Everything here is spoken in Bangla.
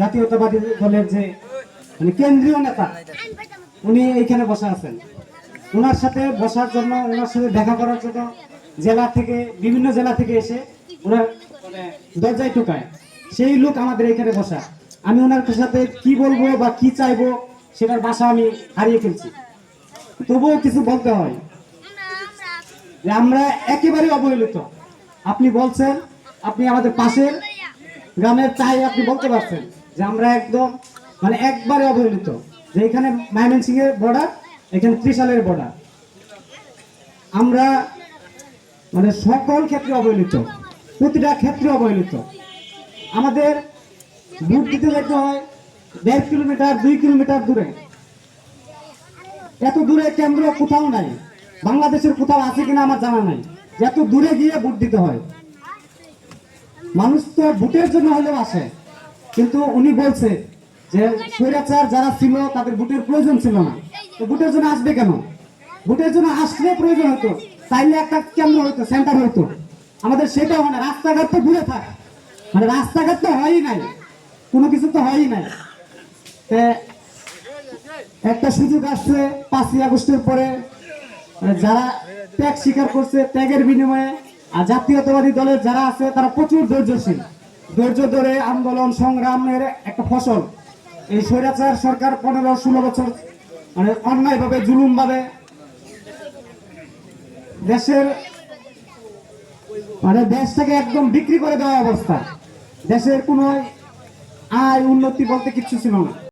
জাতীয়তাবাদী দলের যে মানে কেন্দ্রীয় নেতা, উনি এইখানে বসে আছেন। ওনার সাথে বসার জন্য ওনার সাথে দেখা করার জন্য জেলা থেকে, বিভিন্ন জেলা থেকে এসে ওনার মানে দরজায় ঢুকায় সেই লোক আমাদের এখানে বসা। আমি ওনার সাথে কি বলব বা কি চাইব সেটার বাসা আমি হারিয়ে ফেলছি। তবুও কিছু বলতে হয়। যে আমরা একেবারে অবহেলিত। আপনি বলছেন, আপনি আমাদের পাশের গ্রামের চাই আপনি বলতে পারছেন যে আমরা একদম মানে একবারে অবহেলিত যে এখানে ময়মনসিং এর বর্ডার এখানে ত্রিশালের বর্ডার আমরা মানে সকল ক্ষেত্রে অবহেলিত, প্রতিটা ক্ষেত্রে অবহেলিত। আমাদের ভোট দিতে যেতে হয় দেড় কিলোমিটার, দুই কিলোমিটার দূরে। এত দূরে কেন্দ্র কোথাও নাই, বাংলাদেশের কোথাও আছে কিনা আমার জানা নাই। এত দূরে গিয়ে ভোট দিতে হয়। মানুষ তো ভোটের জন্য হলেও আসে। কিন্তু উনি বলছে যে স্বৈরাচার যারা ছিল, তাদের ভোটের প্রয়োজন ছিল না। তো ভোটের জন্য আসবে কেন? ভোটের জন্য আসলে প্রয়োজন হতো। তাইলে একটা কেন্দ্র হতো সেন্টার হতো আমাদের সেটা হয় না। রাস্তাঘাট তো দূরে থাক। মানে রাস্তাঘাট তো হয়ই নাই। কোনো কিছু তো হয়ই নাই। একটা সুযোগ আসছে পাঁচই আগস্টের পরে। মানে যারা ত্যাগ স্বীকার করছে, ত্যাগের বিনিময়ে আর জাতীয়তাবাদী দলের যারা আছে, তারা প্রচুর ধৈর্যশীল। ধৈর্য ধরে আন্দোলন সংগ্রামের একটা ফসল। এই স্বৈরাচার সরকার পনেরো ষোলো বছর মানে অন্যায়ভাবে জুলুমভাবে দেশের মানে দেশটাকে একদম বিক্রি করে দেওয়া অবস্থা। দেশের কোনো আয় উন্নতি বলতে কিচ্ছু ছিল না।